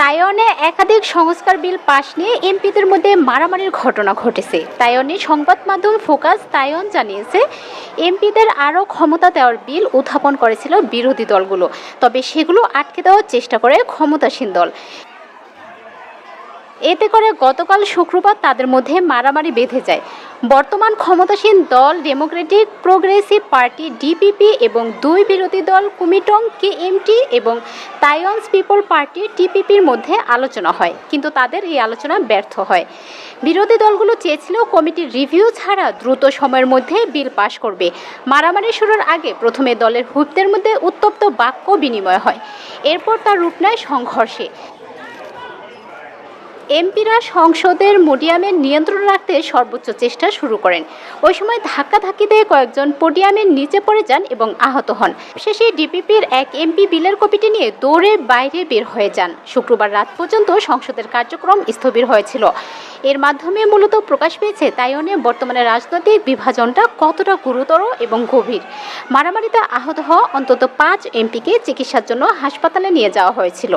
তাইওয়ানে একাধিক সংস্কার বিল পাশ নিয়ে এমপিদের মধ্যে মারামারির ঘটনা ঘটেছে। তাইওয়ানের সংবাদ মাধ্যম ফোকাস তাইওয়ান জানিয়েছে, এমপিদের আরও ক্ষমতা দেওয়ার বিল উত্থাপন করেছিল বিরোধী দলগুলো, তবে সেগুলো আটকে দেওয়ার চেষ্টা করে ক্ষমতাসীন দল। এতে করে গতকাল শুক্রবার তাদের মধ্যে মারামারি বেঁধে যায়। বর্তমান ক্ষমতাসীন দল ডেমোক্রেটিক প্রোগ্রেসিভ পার্টি ডিপিপি এবং দুই বিরোধী দল কুমিটং কেএমটি এবং তাইওয়ানস পিপল পার্টি টিপিপির মধ্যে আলোচনা হয়, কিন্তু তাদের এই আলোচনা ব্যর্থ হয়। বিরোধী দলগুলো চেয়েছিল কমিটির রিভিউ ছাড়া দ্রুত সময়ের মধ্যে বিল পাশ করবে। মারামারি শুরুর আগে প্রথমে দলের হুপদের মধ্যে উত্তপ্ত বাক্য বিনিময় হয়। এরপর তার রূপ নেয় সংঘর্ষে। এমপিরা সংসদের মোডিয়ামের নিয়ন্ত্রণ রাখতে সর্বোচ্চ চেষ্টা শুরু করেন। ওই সময় ধাক্কাধাক্কিতে কয়েকজন পোডিয়ামের নিচে পড়ে যান এবং আহত হন। শেষে ডিপিপির এক এমপি বিলের কপিটি নিয়ে দৌড়ে বাইরে বের হয়ে যান। শুক্রবার রাত পর্যন্ত সংসদের কার্যক্রম স্থবির হয়েছিল। এর মাধ্যমে মূলত প্রকাশ পেয়েছে তাইওয়ানে বর্তমানে রাজনৈতিক বিভাজনটা কতটা গুরুতর এবং গভীর। মারামারিতে আহত হওয়া অন্তত পাঁচ এমপিকে চিকিৎসার জন্য হাসপাতালে নিয়ে যাওয়া হয়েছিল।